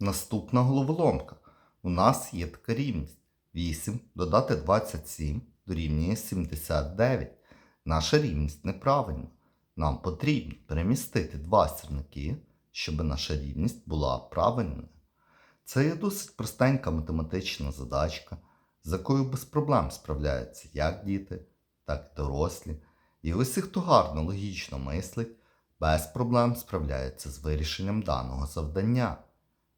Наступна головоломка. У нас є така рівність. 8 додати 27 дорівнює 79. Наша рівність неправильна. Нам потрібно перемістити два сірники, щоб наша рівність була правильною. Це є досить простенька математична задачка, з якою без проблем справляються як діти, так і дорослі. І усі, хто гарно логічно мислить, без проблем справляється з вирішенням даного завдання.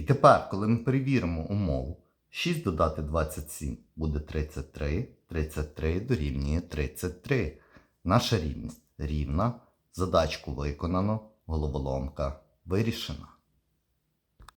І тепер, коли ми перевіримо умову, 6 додати 27 буде 33, 33 дорівнює 33. Наша рівність рівна. Задачку виконано, головоломка вирішена.